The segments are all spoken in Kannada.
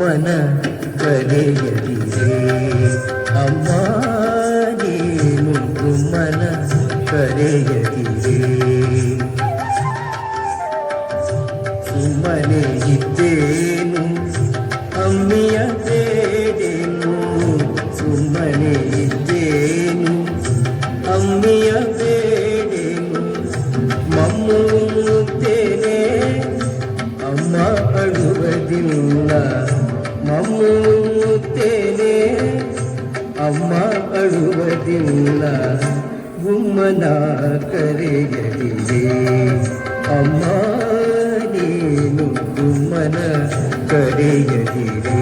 మన కరేయదిరే అమ్మా నీ ముందు మన కరేయదిరే ಮಮ್ಮೂತ್ತೇನೆ ಅಮ್ಮ ಅಳುವುದಿಲ್ಲ ಗುಮ್ಮನ ಕರೆಯಲಿದೆ ಅಮ್ಮ ನೀನು ಗುಮ್ಮನ ಕರೆಯಲಿದೆ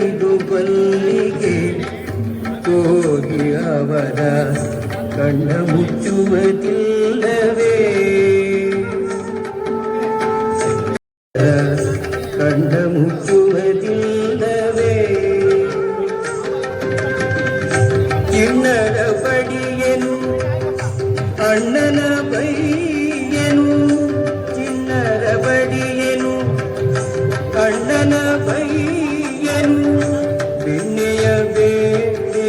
ಹೆಣ್ಣುಗಳಿದು ಬಲ್ಲಿಗೆ ಹೋಗಿ ಅವರ ಕಣ್ಣ ಮುಚ್ಚುವುದಿಲ್ಲವೇ? ಕಣ್ಣ ಮುಚ್ಚುವುದಿಲ್ಲವೇ? ಕಿನ್ನರ ಬಡಿಯನು ಅಣ್ಣನ ಬೈಯನು ಚಿನ್ನರ ಬಡಿಯನು ಅಣ್ಣನ ಬೈಯನು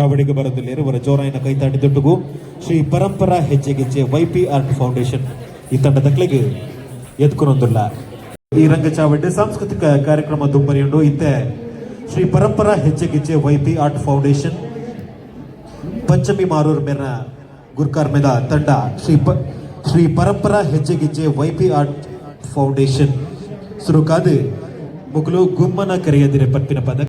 ಚಾವಡಿಗೆ ಬರದಲ್ಲಿರುವರ ಜೋರಾಯಿನ ದುಡ್ಡುಗೂ ಶ್ರೀ ಪರಂಪರಾ ಹೆಜ್ಜೆಗೆಜ್ಜೆ ವೈಪಿ ಆರ್ಟ್ ಫೌಂಡೇಶನ್. ಈ ತಂಡದಕ್ಲೆಗೆ ಎದ್ಕೊನೊಂದುಲ್ಲ ಈ ರಂಗ ಚಾವಡಿ ಸಾಂಸ್ಕೃತಿಕ ಕಾರ್ಯಕ್ರಮ ದುಂಬರಿಯೊಂಡು ಇತ್ತೆ Shri Parampara ಹೆಜ್ಜೆಗೆಜ್ಜೆ YP art foundation Panchami Marur ಮೇನ ಗುರ್ಕಾರ್ ಮೇದ ತಂಡ ಶ್ರೀ ಪ, ಶ್ರೀ ಪರಂಪರಾ ಹೆಜ್ಜೆಗೆಜ್ಜೆ ವೈಪಿ ಆರ್ಟ್ ಫೌಂಡೇಶನ್. ಸುರುಕಾದು ಮುಗಲು ಗುಮ್ಮನ ಕರೆಯದಿರೆ ಪತ್ತಿನ ಪದ